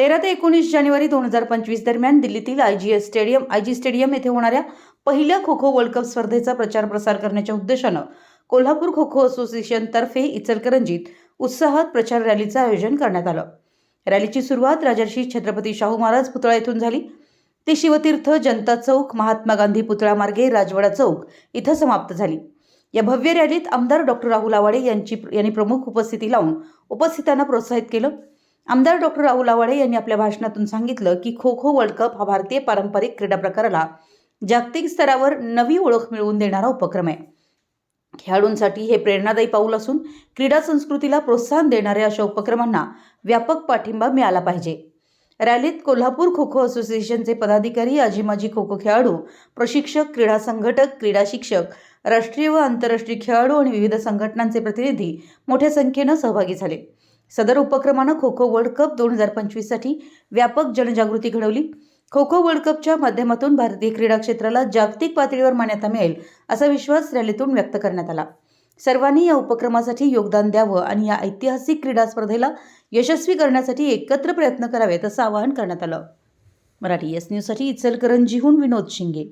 तेरा ते एकोणीस जानेवारी दोन हजार पंचवीस दरम्यान दिल्लीतील I G S stadium I G stadium येथे होणाऱ्या पहिल्या खो खो वर्ल्ड कप स्पर्धेचा प्रचार प्रसार करण्याच्या उद्देशानं कोल्हापूर खो खो असोसिएशनतर्फे इचलकरंजीत उत्साहात प्रचार रॅलीचं आयोजन करण्यात आलं. रॅलीची सुरुवात राजर्षी छत्रपती शाहू महाराज पुतळा येथून झाली. ते शिवतीर्थ जनता चौक महात्मा गांधी पुतळा मार्गे राजवाडा चौक इथं समाप्त झाली. या भव्य रॅलीत आमदार डॉक्टर राहुल आवाडे यांची यांनी प्रमुख उपस्थिती लावून उपस्थितांना प्रोत्साहित केलं. आमदार डॉक्टर राहुल आवाडे यांनी आपल्या भाषणातून सांगितलं की खो खो वर्ल्ड कप हा भारतीय पारंपरिक क्रीडा प्रकाराला जागतिक स्तरावर नवी ओळख मिळवून देणारा उपक्रम आहे. खेळाडूंसाठी हे प्रेरणादायी पाऊल असून क्रीडा संस्कृतीला प्रोत्साहन देणाऱ्या अशा उपक्रमांना व्यापक पाठिंबा मिळाला पाहिजे. रॅलीत कोल्हापूर खो खो असोसिएशनचे पदाधिकारी आजीमाजी खो खो खेळाडू प्रशिक्षक क्रीडा संघटक क्रीडा शिक्षक राष्ट्रीय व आंतरराष्ट्रीय खेळाडू आणि विविध संघटनांचे प्रतिनिधी मोठ्या संख्येनं सहभागी झाले. सदर उपक्रमानं खो खो वर्ल्ड कप दोन हजार पंचवीससाठी व्यापक जनजागृती घडवली. खो खो वर्ल्ड कपच्या माध्यमातून भारतीय क्रीडा क्षेत्राला जागतिक पातळीवर मान्यता मिळेल असा विश्वास रॅलीतून व्यक्त करण्यात आला. सर्वांनी या उपक्रमासाठी योगदान द्यावं आणि या ऐतिहासिक क्रीडा स्पर्धेला यशस्वी करण्यासाठी एकत्र प्रयत्न करावेत असं आवाहन करण्यात आलं. मराठी एस न्यूजसाठी इचलकरंजीहून विनोद शिंगे.